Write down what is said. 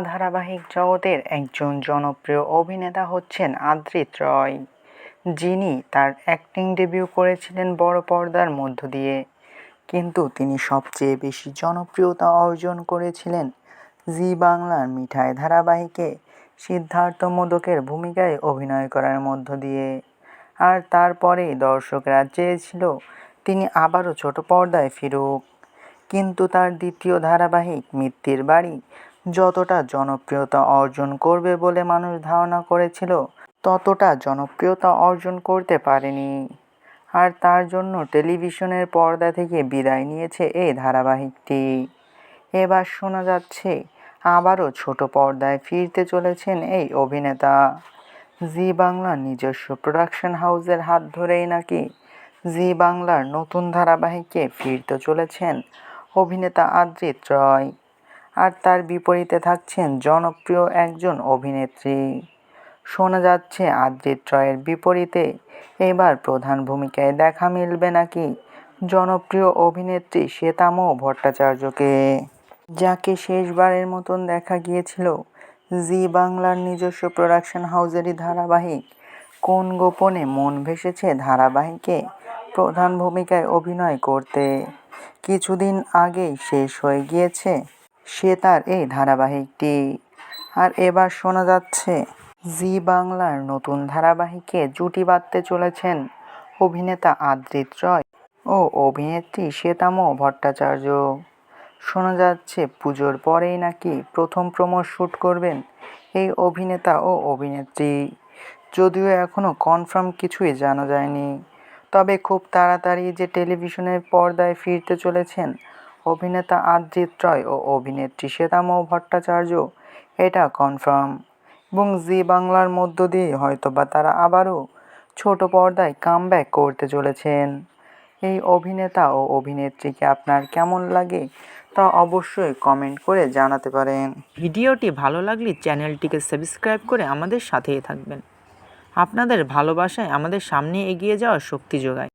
ধারাবাহিক জগতের একজন জনপ্রিয় অভিনেতা হচ্ছেন আদ্রিত রয়। যিনি তার অ্যাক্টিং ডেবিউ করেছিলেন বড় পর্দার মধ্য দিয়ে। কিন্তু তিনি সবচেয়ে বেশি জনপ্রিয়তা অর্জন করেছিলেন জি বাংলার মিঠাই ধারাবাহিকে সিদ্ধার্থ মোদকের ভূমিকায় অভিনয় করার মধ্য দিয়ে। আর তারপরেই দর্শকরা চেয়েছিল তিনি আবারও ছোট পর্দায় ফিরুক। কিন্তু তার দ্বিতীয় ধারাবাহিক মিত্তির বাড়ি যতটা জনপ্রিয়তা অর্জন করবে বলে মানুষ ধারণা করেছিল, ততটা জনপ্রিয়তা অর্জন করতে পারেনি। আর তার জন্য টেলিভিশনের পর্দা থেকে বিদায় নিয়েছে এই ধারাবাহিকটি। এবার শোনা যাচ্ছে, আবারও ছোট পর্দায় ফিরতে চলেছেন এই অভিনেতা। জি বাংলার নিজস্ব প্রোডাকশন হাউসের হাত ধরেই নাকি জি বাংলার নতুন ধারাবাহিকে ফিরতে চলেছেন অভিনেতা আদ্রিত রয়। আর তার বিপরীতে থাকছেন জনপ্রিয় একজন অভিনেত্রী। শোনা যাচ্ছে আদ্রিত রয়ের বিপরীতে এবার প্রধান ভূমিকায় দেখা মিলবে নাকি জনপ্রিয় অভিনেত্রী শ্বেতামো ভট্টাচার্যকে? যাকে শেষবারের মতন দেখা গিয়েছিল জি বাংলার নিজস্ব প্রোডাকশন হাউজেরই ধারাবাহিক, কোন গোপনে মন ভেসেছে ধারাবাহিকে প্রধান ভূমিকায় অভিনয় করতে। কিছুদিন আগেই শেষ হয়ে গিয়েছে সে তার এই ধারাবাহিকটি। আর এবার শোনা যাচ্ছে, জি বাংলার নতুন ধারাবাহিকে জুটি বাঁধতে চলেছেন অভিনেতা আদ্রিত রয় ও অভিনেত্রী শ্বেতামো ভট্টাচার্য। শোনা যাচ্ছে, পুজোর পরেই নাকি প্রথম প্রোমো শ্যুট করবেন এই অভিনেতা ও অভিনেত্রী। যদিও এখনও কনফার্ম কিছুই জানা যায়নি। তবে খুব তাড়াতাড়ি যে টেলিভিশনের পর্দায় ফিরতে চলেছেন অভিনেতা আদ্রিত রয় ও অভিনেত্রী শ্বেতামো ভট্টাচার্য এটা কনফার্ম এবং জি বাংলার মধ্য দিয়ে হয়তোবা তারা আবারও ছোট পর্দায় কামব্যাক করতে চলেছেন। এই অভিনেতা ও অভিনেত্রীকে আপনার কেমন লাগে তা অবশ্যই কমেন্ট করে জানাতে পারেন। ভিডিওটি ভালো লাগলে চ্যানেলটিকে সাবস্ক্রাইব করে আমাদের সাথেই থাকবেন। আপনাদের ভালোবাসায় আমাদের সামনে এগিয়ে যাওয়ার শক্তি যোগায়।